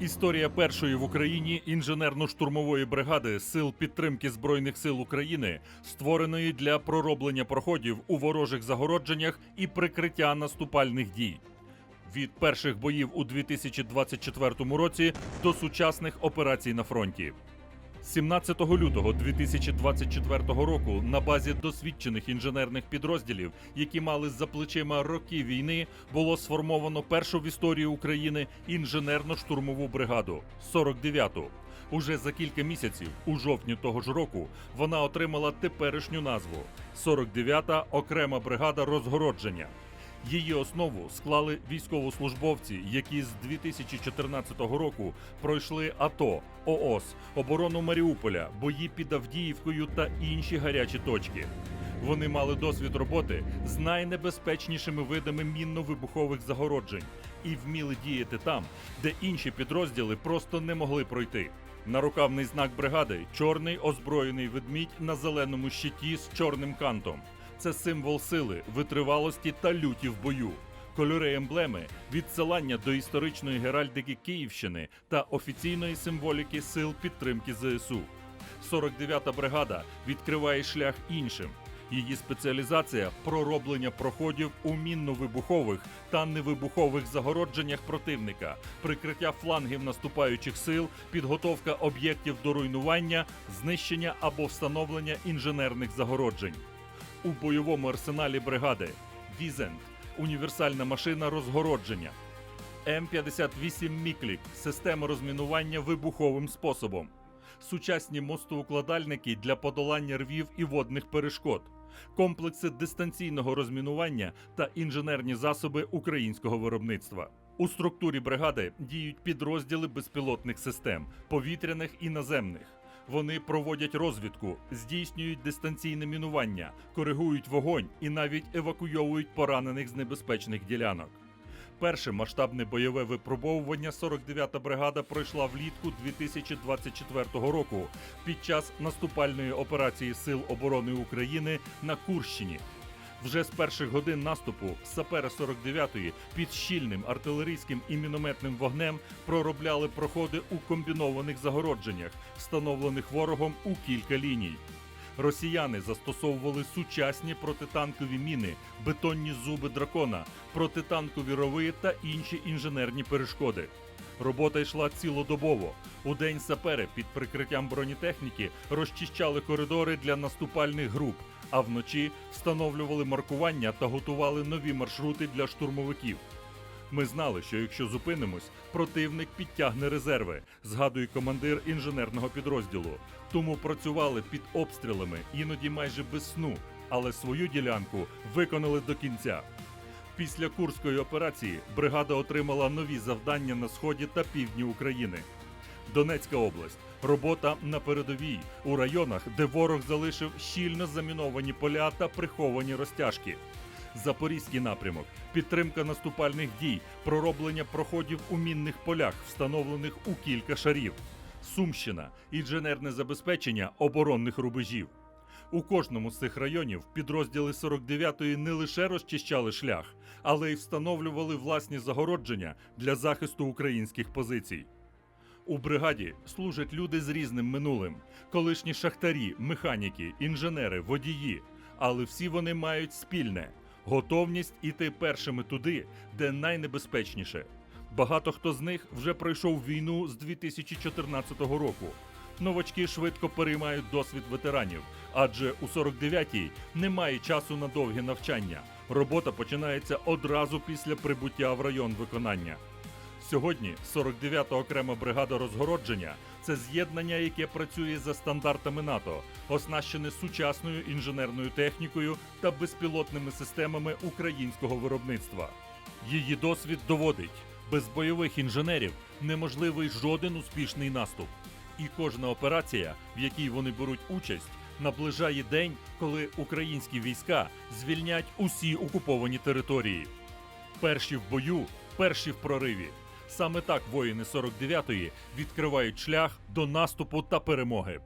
Історія першої в Україні інженерно-штурмової бригади сил підтримки збройних сил України, створеної для пророблення проходів у ворожих загородженнях і прикриття наступальних дій. Від перших боїв у 2024 році до сучасних операцій на фронті. 17 лютого 2024 року на базі досвідчених інженерних підрозділів, які мали за плечима роки війни, було сформовано першу в історії України інженерно-штурмову бригаду 49-ту. Уже за кілька місяців, у жовтні того ж року, вона отримала теперішню назву 49-та окрема бригада розгородження. Її основу склали військовослужбовці, які з 2014 року пройшли АТО, ООС, оборону Маріуполя, бої під Авдіївкою та інші гарячі точки. Вони мали досвід роботи з найнебезпечнішими видами мінно-вибухових загороджень і вміли діяти там, де інші підрозділи просто не могли пройти. Нарукавний знак бригади чорний озброєний ведмідь на зеленому щиті з чорним кантом. Це символ сили, витривалості та люті в бою. Кольори емблеми відсилання до історичної геральдики Київщини та офіційної символіки сил підтримки ЗСУ. 49-та бригада відкриває шлях іншим. Її спеціалізація пророблення проходів у мінно-вибухових та невибухових загородженнях противника, прикриття флангів наступаючих сил, підготовка об'єктів до руйнування, знищення або встановлення інженерних загороджень. У бойовому арсеналі бригади Візент універсальна машина розгородження. М58 Міклік система розмінування вибуховим способом. Сучасні мостоукладальники для подолання рвів і водних перешкод, комплекси дистанційного розмінування та інженерні засоби українського виробництва. У структурі бригади діють підрозділи безпілотних систем, повітряних і наземних. Вони проводять розвідку, здійснюють дистанційне мінування, коригують вогонь і навіть евакуйовують поранених з небезпечних ділянок. Перше масштабне бойове випробовування 49-та бригада пройшла влітку 2024 року під час наступальної операції Сил оборони України на Курщині. Вже з перших годин наступу сапери 49-ї під щільним артилерійським і мінометним вогнем проробляли проходи у комбінованих загородженнях, встановлених ворогом у кілька ліній. Росіяни застосовували сучасні протитанкові міни, бетонні зуби дракона, протитанкові рови та інші інженерні перешкоди. Робота йшла цілодобово. У день сапери під прикриттям бронетехніки розчищали коридори для наступальних груп, а вночі встановлювали маркування та готували нові маршрути для штурмовиків. Ми знали, що якщо зупинимось, противник підтягне резерви, згадує командир інженерного підрозділу. Тому працювали під обстрілами, іноді майже без сну, але свою ділянку виконали до кінця. Після Курської операції бригада отримала нові завдання на сході та півдні України. Донецька область. Робота на передовій у районах, де ворог залишив щільно заміновані поля та приховані розтяжки. Запорізький напрямок, підтримка наступальних дій, пророблення проходів у мінних полях, встановлених у кілька шарів. Сумщина, інженерне забезпечення оборонних рубежів. У кожному з цих районів підрозділи 49-ї не лише розчищали шлях, але й встановлювали власні загородження для захисту українських позицій. У бригаді служать люди з різним минулим: колишні шахтарі, механіки, інженери, водії. Але всі вони мають спільне готовність іти першими туди, де найнебезпечніше. Багато хто з них вже пройшов війну з 2014 року. Новачки швидко переймають досвід ветеранів, адже у 49-й немає часу на довгі навчання. Робота починається одразу після прибуття в район виконання. Сьогодні 49-та окрема бригада розгородження це з'єднання, яке працює за стандартами НАТО, оснащене сучасною інженерною технікою та безпілотними системами українського виробництва. Її досвід доводить, без бойових інженерів неможливий жоден успішний наступ. І кожна операція, в якій вони беруть участь, наближає день, коли українські війська звільнять усі окуповані території. Перші в бою, перші в прориві. Саме так воїни 49-ї відкривають шлях до наступу та перемоги.